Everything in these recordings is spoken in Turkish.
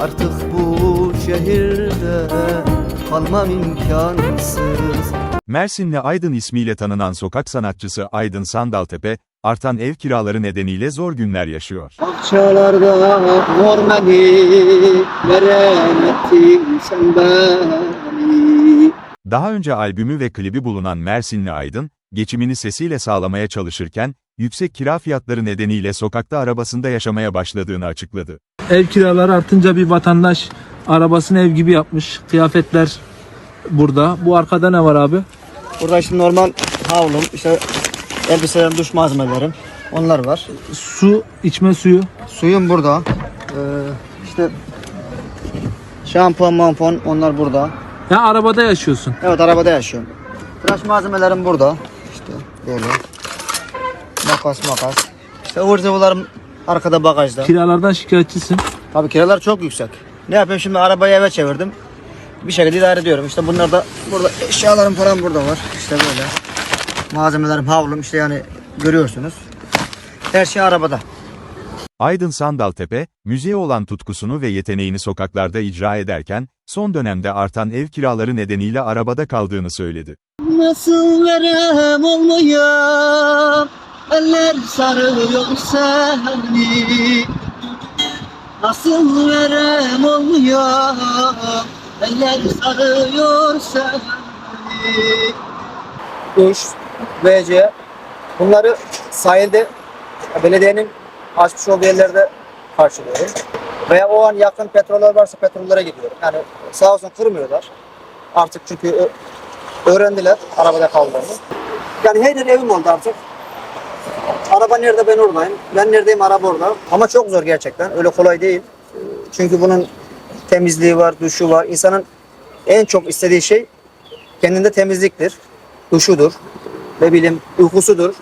Artık bu şehirde kalmam imkansız Mersinli Aydın ismiyle tanınan sokak sanatçısı Aydın Sandaltepe, artan ev kiraları nedeniyle zor günler yaşıyor. Akçalarda mormeni Verem ettin sen beni Daha önce albümü ve klibi bulunan Mersinli Aydın, geçimini sesiyle sağlamaya çalışırken, yüksek kira fiyatları nedeniyle sokakta arabasında yaşamaya başladığını açıkladı. Ev kiraları artınca bir vatandaş arabasını ev gibi yapmış. Kıyafetler burada. Bu arkada ne var abi? Burada işte normal havlum, işte elbiselerim, duş malzemelerim onlar var. Su, içme suyu. Suyum burada. Ee, işte şampuan, mampon onlar burada. Ya arabada yaşıyorsun. Evet arabada yaşıyorum. Tıraş malzemelerim burada. İşte böyle. Makas makas. İşte ıvır zıvılarım arkada bagajda. Kiralardan şikayetçisin. Tabii kiralar çok yüksek. Ne yapayım şimdi arabayı eve çevirdim. Bir şekilde idare ediyorum. İşte bunlar da burada eşyalarım falan burada var. İşte böyle. Malzemelerim, havlum işte yani görüyorsunuz. Her şey arabada. Aydın Sandaltepe, müziğe olan tutkusunu ve yeteneğini sokaklarda icra ederken, son dönemde artan ev kiraları nedeniyle arabada kaldığını söyledi. Nasıl verem olmuyor Eller sarıyor seni Nasıl verem olmuyor Eller sarıyor seni Duş, WC Bunları sahilde belediyenin açmış olduğu yerlerde karşılıyorum. Veya o an yakın petroller varsa petrollere gidiyorum. Yani sağ olsun kırmıyorlar. Artık çünkü öğrendiler arabada kaldığımı. Yani her yer evim oldu artık. Araba nerede ben oradayım. Ben neredeyim araba orada. Ama çok zor gerçekten. Öyle kolay değil. Çünkü bunun temizliği var, duşu var. İnsanın en çok istediği şey kendinde temizliktir. Duşudur. Ne bileyim uykusudur.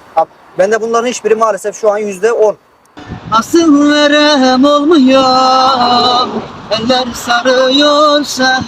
Ben de bunların hiçbiri maalesef şu an yüzde on. Nasıl verem olmuyor Eller sarıyor seni